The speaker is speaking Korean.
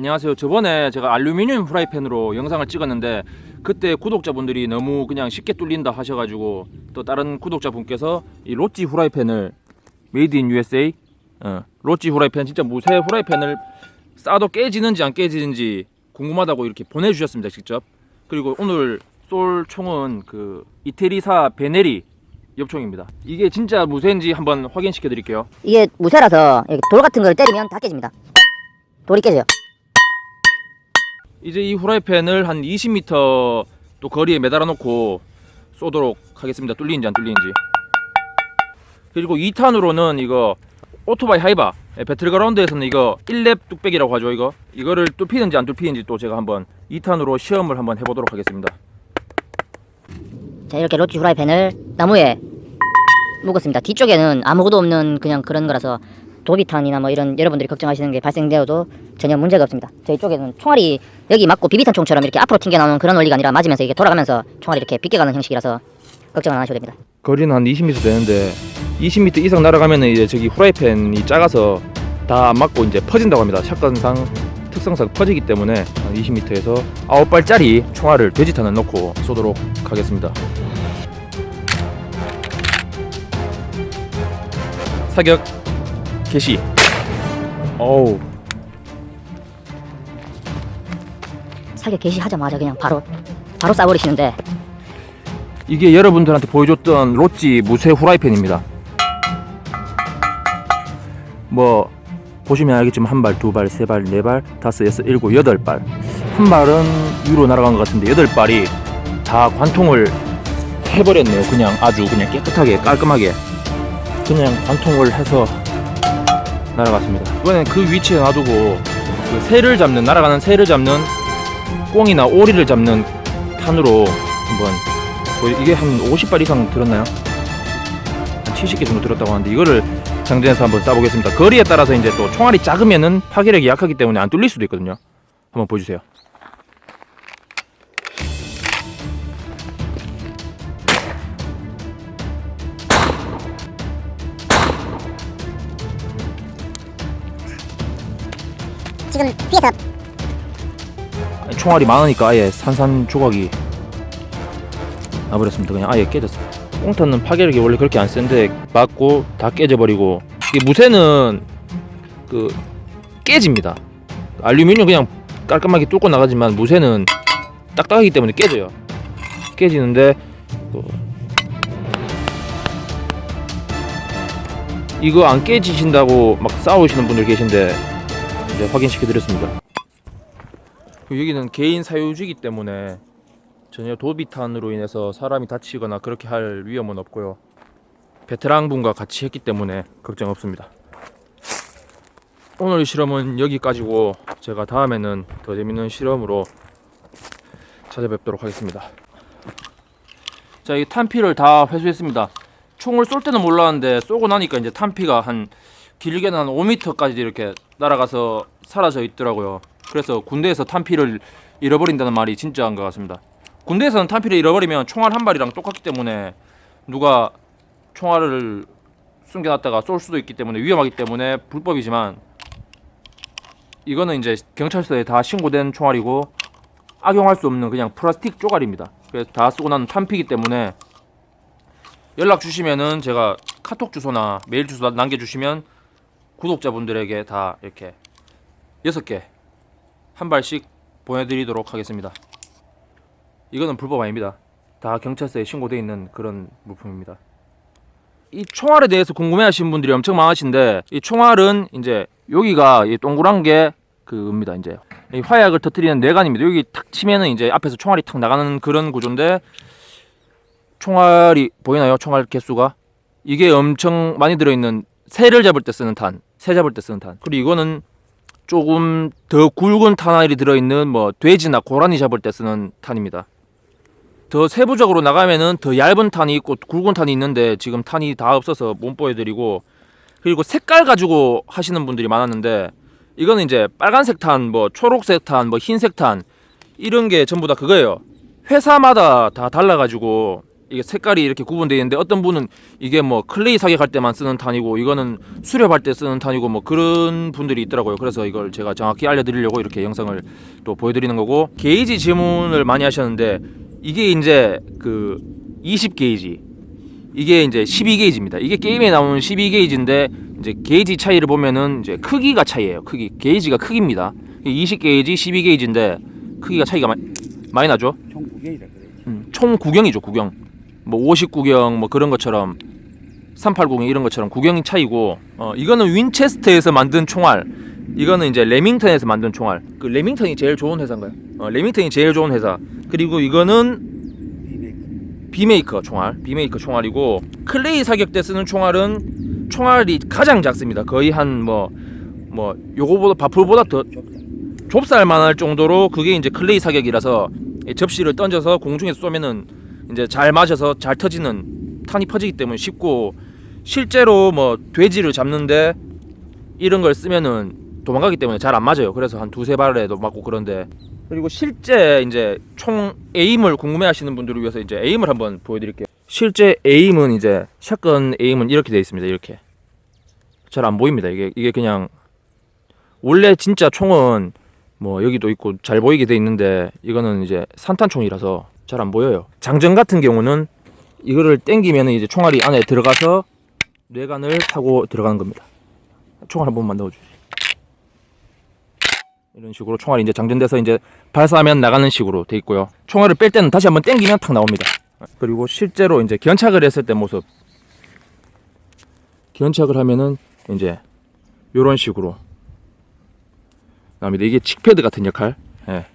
안녕하세요. 저번에 제가 알루미늄 프라이팬으로 영상을 찍었는데 그때 구독자분들이 너무 그냥 쉽게 뚫린다 하셔가지고 또 다른 구독자분께서 이 로찌 프라이팬을 메이드 인 USA 어, 로찌 프라이팬 진짜 무쇠 프라이팬을 싸도 깨지는지 안 깨지는지 궁금하다고 이렇게 보내주셨습니다 직접 그리고 오늘 쏠 총은 그 이태리사 베네리 엽총입니다 이게 진짜 무쇠인지 한번 확인시켜 드릴게요 이게 무쇠라서 돌 같은 걸 때리면 다 깨집니다. 돌이 깨져요. 이제 이 후라이팬을 한 20m 또 거리에 매달아 놓고 쏘도록 하겠습니다. 뚫리는지 안 뚫리는지. 그리고 2탄으로는 이거 오토바이 하이바 예, 배틀그라운드에서는 이거 1렙 뚝배기라고 하죠 이거 이거를 뚫히는지 안 뚫히는지 또 제가 한번 2탄으로 시험을 한번 해보도록 하겠습니다 자 이렇게 로치 후라이팬을 나무에 묶었습니다. 뒤쪽에는 아무것도 없는 그냥 그런 거라서 도비탄이나 뭐 이런 여러분들이 걱정하시는 게 발생되어도 전혀 문제가 없습니다. 저희 쪽에는 총알이 여기 맞고 비비탄 총처럼 이렇게 앞으로 튕겨 나오는 그런 원리가 아니라 맞으면서 이게 돌아가면서 총알이 이렇게 비껴가는 형식이라서 걱정 안 하셔도 됩니다. 거리는 한 20m 되는데 20m 이상 날아가면은 이제 저기 후라이팬이 작아서 다 안 맞고 이제 퍼진다고 합니다. 샷건상 특성상 퍼지기 때문에 한 20m에서 9발짜리 총알을 돼지탄을 넣고 쏘도록 하겠습니다. 사격 개시. 어우 사격 개시하자마자 그냥 바로 바로 쏴버리시는데 이게 여러분들한테 보여줬던 로찌 무쇠 후라이팬입니다. 뭐 보시면 알겠지만 한 발, 두 발, 세 발, 네 발, 다섯, 여섯, 일곱, 여덟 발. 한 발은 위로 날아간 것 같은데 여덟 발이 다 관통을 해버렸네요. 그냥 아주 그냥 깨끗하게 깔끔하게 그냥 관통을 해서 날아갔습니다. 이번엔 그 위치에 놔두고 그 새를 잡는 날아가는 새를 잡는 꽁이나 오리를 잡는 탄으로 한번 이게 한 50발 이상 들었나요? 한 70개 정도 들었다고 하는데 이거를 장전해서 한번 쏴보겠습니다. 거리에 따라서 이제 또 총알이 작으면은 파괴력이 약하기 때문에 안 뚫릴 수도 있거든요. 한번 보여주세요. 지금 뒤에서 아니, 총알이 많으니까 아예 산산 조각이 나버렸습니다. 그냥 아예 깨졌어요. 꽁탄은 파괴력이 원래 그렇게 안 센데 맞고 다 깨져버리고 이게 무쇠는 그 깨집니다. 알루미늄 그냥 깔끔하게 뚫고 나가지만 무쇠는 딱딱하기 때문에 깨져요. 깨지는데 그 이거 안 깨지신다고 막 싸우시는 분들 계신데 이제 확인시켜 드렸습니다. 여기는 개인 사유지기 때문에 전혀 도비탄으로 인해서 사람이 다치거나 그렇게 할 위험은 없고요. 베테랑 분과 같이 했기 때문에 걱정 없습니다. 오늘 실험은 여기까지고 제가 다음에는 더 재밌는 실험으로 찾아뵙도록 하겠습니다. 자, 이 탄피를 다 회수했습니다. 총을 쏠 때는 몰랐는데 쏘고 나니까 이제 탄피가 한 길게는 한 5m까지 이렇게 날아가서 사라져 있더라고요. 그래서 군대에서 탄피를 잃어버린다는 말이 진짜인 것 같습니다. 군대에서는 탄피를 잃어버리면 총알 한 발이랑 똑같기 때문에 누가 총알을 숨겨놨다가 쏠 수도 있기 때문에 위험하기 때문에 불법이지만 이거는 이제 경찰서에 다 신고된 총알이고 악용할 수 없는 그냥 플라스틱 쪼가리입니다. 그래서 다 쓰고 난 탄피기 때문에 연락 주시면은 제가 카톡 주소나 메일 주소 남겨주시면 구독자분들에게 다 이렇게 여섯 개한 발씩 보내드리도록 하겠습니다. 이거는 불법 아닙니다. 다 경찰서에 신고돼 있는 그런 물품입니다. 이 총알에 대해서 궁금해하시는 분들이 엄청 많으신데 이 총알은 이제 여기가 이 동그란 게 그겁니다. 이제 이 화약을 터뜨리는 내관입니다. 여기 탁 치면은 이제 앞에서 총알이 탁 나가는 그런 구조인데 총알이 보이나요? 총알 개수가 이게 엄청 많이 들어있는 새를 잡을 때 쓰는 탄, 새 잡을 때 쓰는 탄. 그리고 이거는 조금 더 굵은 탄알이 들어있는 뭐 돼지나 고라니 잡을 때 쓰는 탄입니다. 더 세부적으로 나가면은 더 얇은 탄이 있고 굵은 탄이 있는데 지금 탄이 다 없어서 못 보여드리고 그리고 색깔 가지고 하시는 분들이 많았는데 이거는 이제 빨간색 탄, 뭐 초록색 탄, 뭐 흰색 탄 이런 게 전부 다 그거예요. 회사마다 다 달라가지고 이게 색깔이 이렇게 구분되어 있는데 어떤 분은 이게 뭐 클레이 사격할 때만 쓰는 탄이고 이거는 수렵할 때 쓰는 탄이고 뭐 그런 분들이 있더라고요. 그래서 이걸 제가 정확히 알려드리려고 이렇게 영상을 또 보여드리는 거고 게이지 질문을 많이 하셨는데 이게 이제 그 20 게이지 이게 이제 12 게이지입니다. 이게 게임에 나오는 12 게이지인데 이제 게이지 차이를 보면은 이제 크기가 차이예요. 크기 게이지가 크기입니다. 20 게이지, 12 게이지인데 크기가 차이가 많이, 많이 나죠. 총 9개이라 그래. 음, 총 구경이죠 구경 뭐 59경 뭐 그런 것처럼 380 이런 것처럼 구경이 차이고 어 이거는 윈체스터에서 만든 총알 이거는 이제 레밍턴에서 만든 총알 그 레밍턴이 제일 좋은 회사인가요? 어 레밍턴이 제일 좋은 회사 그리고 이거는. 비메이커 총알 비메이커 총알이고 클레이 사격 때 쓰는 총알은 총알이 가장 작습니다 거의 한 뭐뭐 요거보다 바풀보다 더 좁다. 좁쌀만 할 정도로 그게 이제 클레이 사격이라서 이 접시를 던져서 공중에서 쏘면은 이제 잘 맞아서 잘 터지는 탄이 퍼지기 때문에 쉽고 실제로 뭐 돼지를 잡는데 이런 걸 쓰면은 도망가기 때문에 잘 안 맞아요. 그래서 한 두세 발에도 맞고 그런데 그리고 실제 이제 총 에임을 궁금해 하시는 분들을 위해서 이제 에임을 한번 보여드릴게요. 실제 에임은 이제 샷건 에임은 이렇게 되어 있습니다. 이렇게 잘 안 보입니다. 이게 이게 그냥 원래 진짜 총은 뭐 여기도 있고 잘 보이게 돼 있는데 이거는 이제 산탄총이라서 잘 안 보여요. 장전 같은 경우는 이거를 땡기면 이제 총알이 안에 들어가서 뇌관을 타고 들어가는 겁니다. 총알 한 번만 넣어주세요. 이런 식으로 총알이 이제 장전돼서 이제 발사하면 나가는 식으로 돼 있고요. 총알을 뺄 때는 다시 한번 땡기면 탁 나옵니다. 그리고 실제로 이제 견착을 했을 때 모습. 견착을 하면은 이제 이런 식으로 나옵니다. 이게 칙패드 같은 역할. 예.